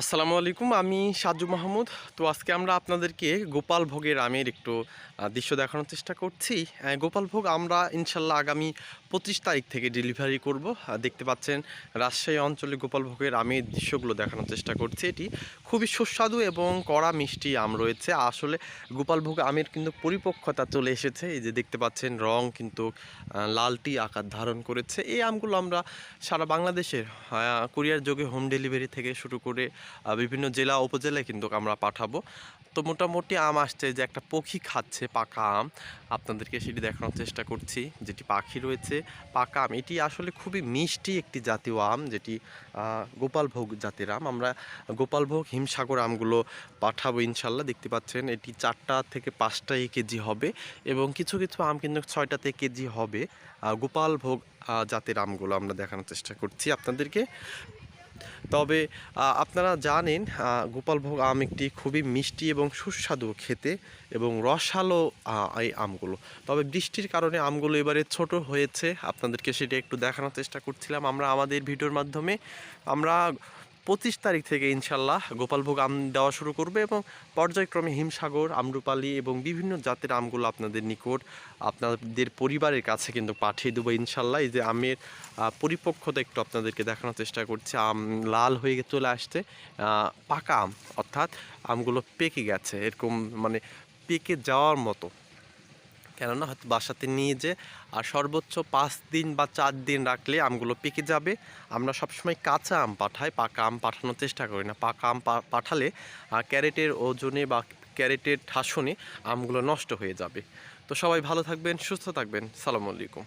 আসসালামু আলাইকুম, আমি সাজু মাহমুদ। তো আজকে আমরা আপনাদেরকে গোপাল ভোগের আমের একটু দৃশ্য দেখানোর চেষ্টা করছি। গোপাল ভোগ আমরা ইনশাল্লাহ আগামী পঁচিশ তারিখ থেকে ডেলিভারি করব। দেখতে পাচ্ছেন রাজশাহী অঞ্চলে গোপাল ভোগের আমের দৃশ্যগুলো দেখানোর চেষ্টা করছি। এটি খুবই সুস্বাদু এবং কড়া মিষ্টি আম রয়েছে। আসলে গোপাল ভোগ আমের কিন্তু পরিপক্কতা চলে এসেছে। এই যে দেখতে পাচ্ছেন রং কিন্তু লালটি আকার ধারণ করেছে। এই আমগুলো আমরা সারা বাংলাদেশের কুরিয়ার যোগে হোম ডেলিভারি থেকে শুরু করে বিভিন্ন জেলা উপজেলায় কিন্তু আমরা পাঠাবো। তো মোটামুটি আম আসছে যে একটা পক্ষী খাচ্ছে পাকা আম। আপনাদেরকে সেটি দেখানোর চেষ্টা করছি, যেটি পাখি রয়েছে, পাকা আম। এটি আসলে খুবই মিষ্টি একটি জাতীয় আম, যেটি গোপালভোগ জাতের আম। আমরা গোপালভোগ, হিমসাগর আমগুলো পাঠাবো ইনশাল্লাহ, দেখতে পাচ্ছেন এটি চারটা থেকে পাঁচটাই কেজি হবে এবং কিছু কিছু আম কিন্তু ছয়টাতে কেজি হবে। গোপালভোগ জাতের আমগুলো আমরা দেখানোর চেষ্টা করছি আপনাদেরকে। তবে আপনারা জানেন গোপালভোগ আম একটি খুবই মিষ্টি এবং সুস্বাদু খেতে এবং রসালো এই আমগুলো। তবে বৃষ্টির কারণে আমগুলো এবারে ছোট হয়েছে। আপনাদেরকে সেটা একটু দেখানোর চেষ্টা করছিলাম আমরা আমাদের ভিডিওর মাধ্যমে। আমরা পঁচিশ তারিখ থেকে ইনশাল্লাহ গোপালভোগ আম দেওয়া শুরু করবে এবং পর্যায়ক্রমে হিমসাগর, আমরুপালি এবং বিভিন্ন জাতের আমগুলো আপনাদের নিকট আপনাদের পরিবারের কাছে কিন্তু পাঠিয়ে দেবো ইনশাল্লাহ। এই যে আমের পরিপক্কতা একটু আপনাদেরকে দেখানোর চেষ্টা করছি। আম লাল হয়ে চলে আসছে পাকা আম, অর্থাৎ আমগুলো পেকে গেছে, এরকম মানে পেকে যাওয়ার মতো। কেননা হয়তো বাসাতে নিয়ে যে, আর সর্বোচ্চ পাঁচ দিন বা চার দিন রাখলে আমগুলো পেকে যাবে। আমরা সবসময় কাঁচা আম পাঠাই, পাকা আম পাঠানোর চেষ্টা করি না। পাকা আম পাঠালে ক্যারেটের ওজনে বা ক্যারেটের ঠাসনে আমগুলো নষ্ট হয়ে যাবে। তো সবাই ভালো থাকবেন, সুস্থ থাকবেন। সালামু আলাইকুম।